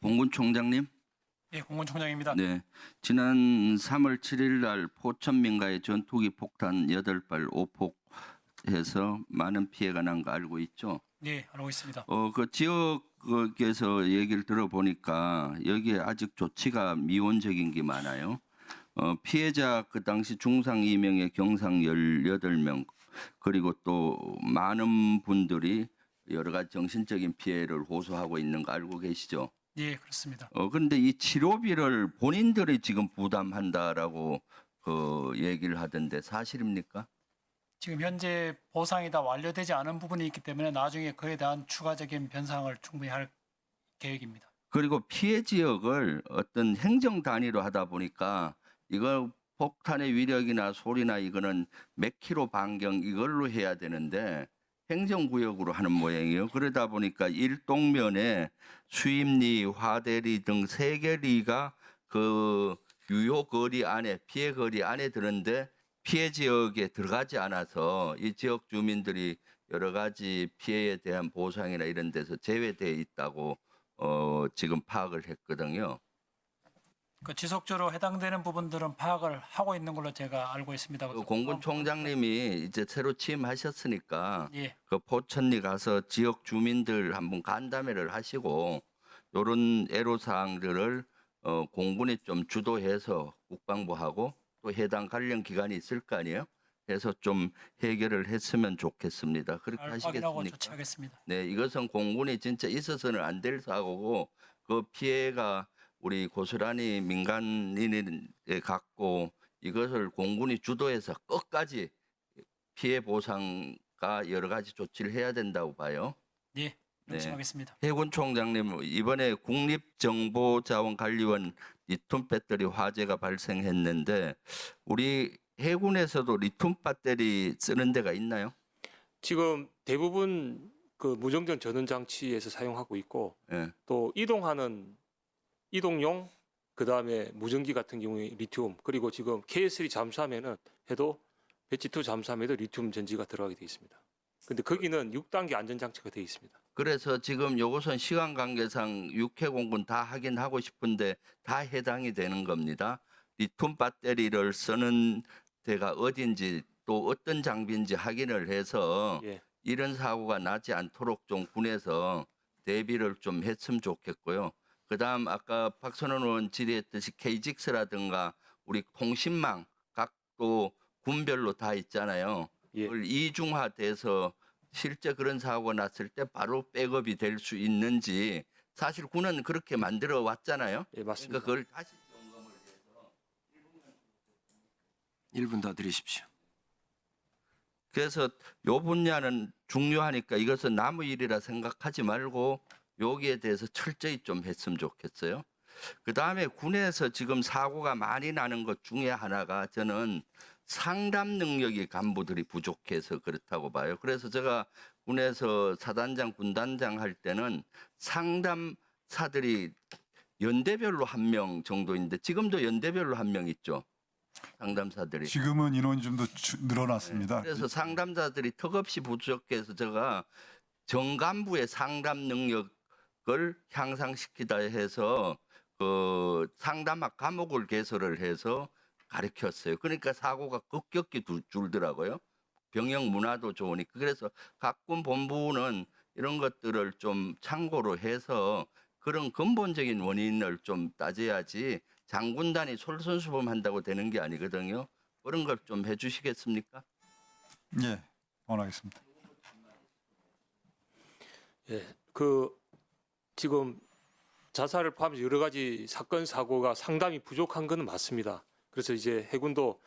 공군 총장님. 예, 공군 총장입니다. 네. 지난 3월 7일 날 포천 민가에 전투기 폭탄 8발 오폭해서 많은 피해가 난 거 알고 있죠? 예, 알고 있습니다. 어, 그 지역에서 얘기를 들어보니까 여기에 아직 조치가 미온적인 게 많아요. 어, 피해자 그 당시 중상 2명에 경상 18명 그리고 또 많은 분들이 여러 가지 정신적인 피해를 호소하고 있는 거 알고 계시죠? 예, 그렇습니다. 어 그런데 이 치료비를 본인들이 지금 부담한다라고 그 얘기를 하던데 사실입니까? 지금 현재 보상이 다 완료되지 않은 부분이 있기 때문에 나중에 그에 대한 추가적인 변상을 충분히 할 계획입니다. 그리고 피해 지역을 어떤 행정 단위로 하다 보니까 이거 폭탄의 위력이나 소리나 이거는 몇 킬로 반경 이걸로 해야 되는데 행정구역으로 하는 모양이에요. 그러다 보니까 일동면에 수입리, 화대리 등 세 개 리가 그 유효 거리 안에 피해 거리 안에 드는데 피해 지역에 들어가지 않아서 이 지역 주민들이 여러 가지 피해에 대한 보상이나 이런 데서 제외돼 있다고 어, 지금 파악을 했거든요. 그 지속적으로 해당되는 부분들은 파악을 하고 있는 걸로 제가 알고 있습니다. 그 공군 총장님이 이제 새로 취임하셨으니까 예, 그 포천리 가서 지역 주민들 한번 간담회를 하시고 요런 애로 사항들을 어, 공군이 좀 주도해서 국방부하고 또 해당 관련 기관이 있을 거 아니에요? 해서 좀 해결을 했으면 좋겠습니다. 그렇게 하시겠습니까? 조치하겠습니다. 네, 이것은 공군이 진짜 있어서는 안 될 사고고 그 피해가 우리 고스란히 민간인에 갖고 이것을 공군이 주도해서 끝까지 피해 보상과 여러 가지 조치를 해야 된다고 봐요. 예, 네. 명심하겠습니다. 해군 총장님 이번에 국립정보자원관리원 리튬 배터리 화재가 발생했는데 우리 해군에서도 리튬 배터리 쓰는 데가 있나요? 지금 대부분 그 무정전 전원 장치에서 사용하고 있고 예. 또 이동하는 이동용 그 다음에 무전기 같은 경우에 리튬 그리고 지금 KS3 잠수함에는 해도 배치2 잠수함에도 리튬 전지가 들어가게 되어 있습니다. 근데 거기는 6단계 안전 장치가 되어 있습니다. 그래서 지금 요것은 시간 관계상 육해 공군 다 하긴 하고 싶은데 다 해당이 되는 겁니다. 리튬 배터리를 쓰는 데가 어딘지 또 어떤 장비인지 확인을 해서 예. 이런 사고가 나지 않도록 좀 군에서 대비를 좀 했으면 좋겠고요. 그다음 아까 박선원 의원 질의했듯이 KGX라든가 우리 통신망 각도 군별로 다 있잖아요. 예. 그걸 이중화돼서 실제 그런 사고가 났을 때 바로 백업이 될 수 있는지 사실 군은 그렇게 만들어 왔잖아요. 예, 맞습니다. 그러니까 그걸 다시 1분 더 드리십시오. 그래서 요 분야는 중요하니까 이것은 남의 일이라 생각하지 말고 여기에 대해서 철저히 좀 했으면 좋겠어요. 그 다음에 군에서 지금 사고가 많이 나는 것 중에 하나가 저는 상담 능력이 간부들이 부족해서 그렇다고 봐요. 그래서 제가 군에서 사단장, 군단장 할 때는 상담사들이 연대별로 한 명 정도인데 지금도 연대별로 한 명 있죠. 상담사들이. 지금은 인원이 좀 더 늘어났습니다. 그래서 상담자들이 턱없이 부족해서 제가 정간부의 상담 능력 을 향상시키다 해서 그 상담학 과목을 개설을 해서 가르쳤어요. 그러니까 사고가 급격히 두- 줄더라고요. 병역 문화도 좋으니까 그래서 각군 본부는 이런 것들을 좀 참고로 해서 그런 근본적인 원인을 좀 따져야지 장군단이 솔선수범한다고 되는 게 아니거든요. 그런 걸 좀 해주시겠습니까? 예, 원하겠습니다. 예, 그 지금 자살을 포함해서 여러 가지 사건 사고가 상담이 부족한 것은 맞습니다. 그래서 이제 해군도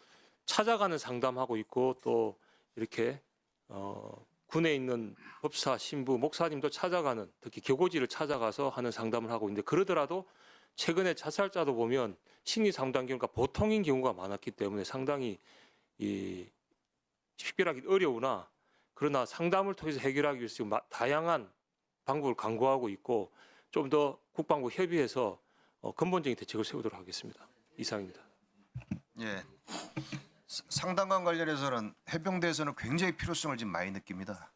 찾아가는 상담하고 있고 또 이렇게 어, 군에 있는 법사, 신부, 목사님도 찾아가는 특히 교고지를 찾아가서 하는 상담을 하고 있는데 그러더라도 최근에 자살자도 보면 심리 상담 경우가 보통인 경우가 많았기 때문에 상당히 이 식별하기 어려우나 그러나 상담을 통해서 해결하기 위해서 지금 마- 다양한 방법을 강구하고 있고 좀 더 국방부 협의해서 어, 근본적인 대책을 세우도록 하겠습니다. 이상입니다. 예. 사- 상담관 관련해서는 해병대에서는 굉장히 필요성을 지금 많이 느낍니다.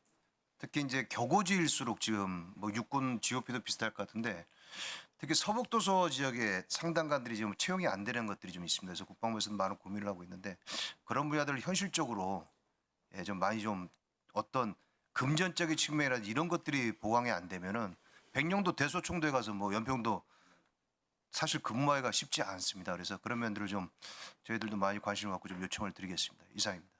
특히 이제 격오지일수록 지금 뭐 육군 GOP도 비슷할 것 같은데 특히 서북도서 지역에 상당관들이 지금 채용이 안 되는 것들이 좀 있습니다. 그래서 국방부에서 많은 고민을 하고 있는데 그런 분야들을 현실적으로 예, 좀 많이 좀 어떤 금전적인 측면이라든지 이런 것들이 보강이 안 되면은 백령도 대소총도에 가서 뭐 연평도 사실 근무하기가 쉽지 않습니다. 그래서 그런 면들을 좀 저희들도 많이 관심을 갖고 좀 요청을 드리겠습니다. 이상입니다.